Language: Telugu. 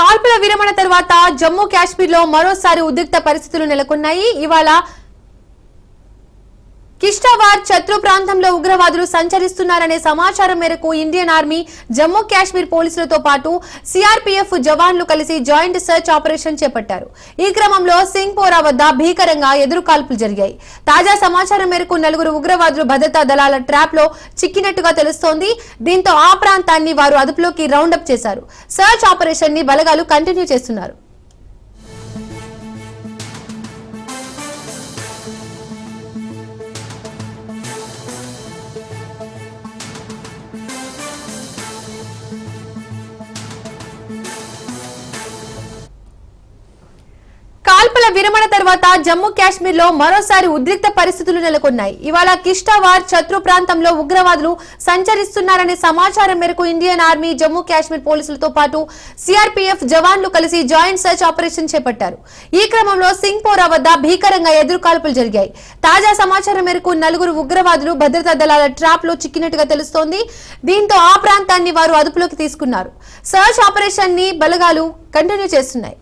కాల్పుల విరమణ తర్వాత జమ్మూ కాశ్మీర్లో మరోసారి ఉద్రిక్త పరిస్థితులు నెలకొన్నాయి. ఇవాళ కిష్టావార్ శత్రు ప్రాంతంలో ఉగ్రవాదులు సంచరిస్తున్నారనే సమాచారం మేరకు ఇండియన్ ఆర్మీ జమ్మూ కాశ్మీర్ పోలీసులతో పాటు సిఆర్పీఎఫ్ జవాన్లు కలిసి జాయింట్ సెర్చ్ ఆపరేషన్ చేపట్టారు. ఈ క్రమంలో సింగ్పోరా వద్ద భీకరంగా ఎదురుకాల్పులు జరిగాయి. తాజా సమాచారం మేరకు నలుగురు ఉగ్రవాదులు భద్రతా దళాల ట్రాప్లో చిక్కినట్టుగా తెలుస్తోంది. దీంతో ఆ ప్రాంతాన్ని వారు అదుపులోకి రౌండప్ చేశారు. సెర్చ్ ఆపరేషన్ని బలగాలు కంటిన్యూ చేస్తున్నారు. కాల్పుల విరమణ తర్వాత జమ్మూ కాశ్మీర్లో మరోసారి ఉద్రిక్త పరిస్థితులు నెలకొన్నాయి. ఇవాళ కిష్టావార్ శత్రు ప్రాంతంలో ఉగ్రవాదులు సంచరిస్తున్నారనే సమాచారం మేరకు ఇండియన్ ఆర్మీ జమ్మూ కాశ్మీర్ పోలీసులతో పాటు సిఆర్పీఎఫ్ జవాన్లు కలిసి జాయింట్ సెర్చ్ ఆపరేషన్ చేపట్టారు. ఈ క్రమంలో సింగ్పోరా వద్ద భీకరంగా ఎదురుకాల్పులు జరిగాయి. తాజా సమాచారం మేరకు నలుగురు ఉగ్రవాదులు భద్రతా దళాల ట్రాప్లో చిక్కినట్టుగా తెలుస్తోంది. దీంతో ఆ ప్రాంతాన్ని వారు అదుపులోకి తీసుకున్నారు. సర్చ్ ఆపరేషన్ని బలగాలు కంటిన్యూ చేస్తున్నాయి.